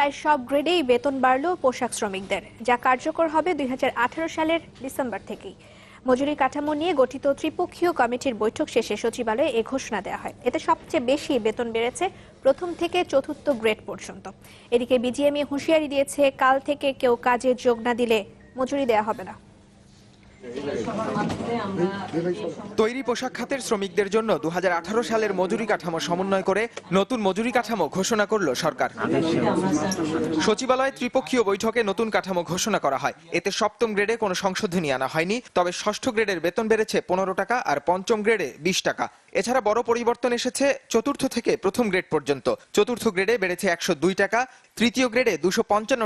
প্রায় সব গ্রেডেই বেতন বাড়ল পোশাক শ্রমিকদের, যা কার্যকর হবে দুই হাজার আঠারো সালের ডিসেম্বর থেকেই। মজুরি কাঠামো নিয়ে গঠিত ত্রিপক্ষীয় কমিটির বৈঠক শেষে সচিবালয়ে এ ঘোষণা দেওয়া হয়। এতে সবচেয়ে বেশি বেতন বেড়েছে প্রথম থেকে চতুর্থ গ্রেড পর্যন্ত। এদিকে বিজিএমএ হুঁশিয়ারি দিয়েছে, কাল থেকে কেউ কাজে যোগ না দিলে মজুরি দেওয়া হবে না। তৈরি পোশাক খাতের শ্রমিকদের জন্য দুহাজার আঠারো সালের মজুরি কাঠামো সমন্বয় করে নতুন মজুরি কাঠামো ঘোষণা করল সরকার। সচিবালয়ে ত্রিপক্ষীয় বৈঠকে নতুন কাঠামো ঘোষণা করা হয়। এতে সপ্তম গ্রেডে কোনো সংশোধনী আনা হয়নি, তবে ষষ্ঠ গ্রেডের বেতন বেড়েছে পনেরো টাকা আর পঞ্চম গ্রেডে বিশ টাকা। এছাড়া বড় পরিবর্তন এসেছে চতুর্থ থেকে প্রথম গ্রেড পর্যন্ত। চতুর্থ গ্রেডে বেড়েছে একশো দুই টাকা, তৃতীয় গ্রেডে দুশো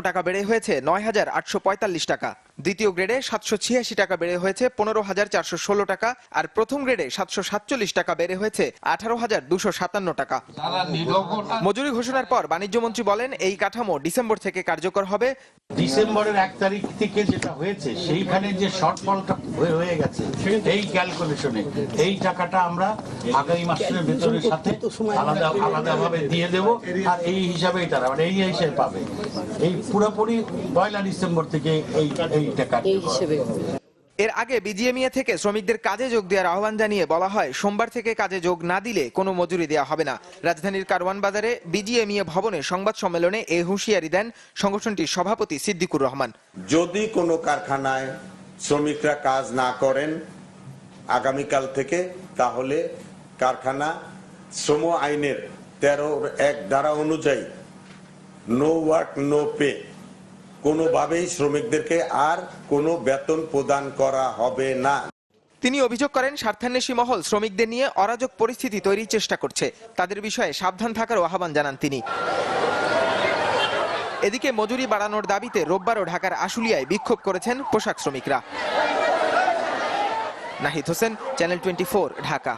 টাকা বেড়ে হয়েছে নয় হাজার আটশো পঁয়তাল্লিশ টাকা। দ্বিতীয় গ্রেডে সাতশো ছিয়াশি টাকা বেড়ে হয়েছে পনেরো হাজার চারশো ষোলো টাকা, আর প্রথম গ্রেডে সাতশো সাতচল্লিশ টাকা বেড়ে হয়েছে আঠারো হাজার দুশো সাতান্ন টাকা। মজুরি ঘোষণার পর বাণিজ্যমন্ত্রী বলেন, এই কাঠামো ডিসেম্বর থেকে কার্যকর হবে। ডিসেম্বরের এক তারিখ থেকে যেটা হয়েছে, সেইখানে যে শর্টফলটা হয়ে গেছে, এই ক্যালকুলেশনে এই টাকাটা আমরা আগামী মাসের বেতনের সাথে আলাদা আলাদাভাবে দিয়ে দেব, আর এই হিসাবেই তারা মানে এই হিসেবে পাবে। এই পুরোপুরি পয়লা ডিসেম্বর থেকে এই এই এর আগে বিজিএমইএ থেকে শ্রমিকদের কাজে যোগ দেওয়ার আহ্বান জানিয়ে বলা হয় সোমবার থেকে কাজে যোগ না দিলে কোনো মজুরি দেওয়া হবে না। রাজধানীর কারওয়ান বাজারে বিজিএমইএ ভবনে সংবাদ সম্মেলনে এ হুঁশিয়ারি দেন সংগঠনটির সভাপতি সিদ্দিকুর রহমান। যদি কোনো কারখানায় শ্রমিকরা কাজ না করেন আগামীকাল থেকে তাহলে কারখানা শ্রম আইনের তেরো এক ধারা অনুযায়ী নো ওয়ার্ক নো পে কোনোভাবেই শ্রমিকদেরকে আর কোনো বেতন প্রদান করা হবে না। তিনি অভিযোগ করেন, স্বার্থান্বেষী মহল শ্রমিকদের নিয়ে অরাজক পরিস্থিতি তৈরির চেষ্টা করছে। তাদের বিষয়ে সাবধান থাকার আহ্বান জানান তিনি। এদিকে মজুরি বাড়ানোর দাবিতে রোববারও ঢাকার আশুলিয়ায় বিক্ষোভ করেছেন পোশাক শ্রমিকরা। Nahid Hossain, channel twenty Dhaka.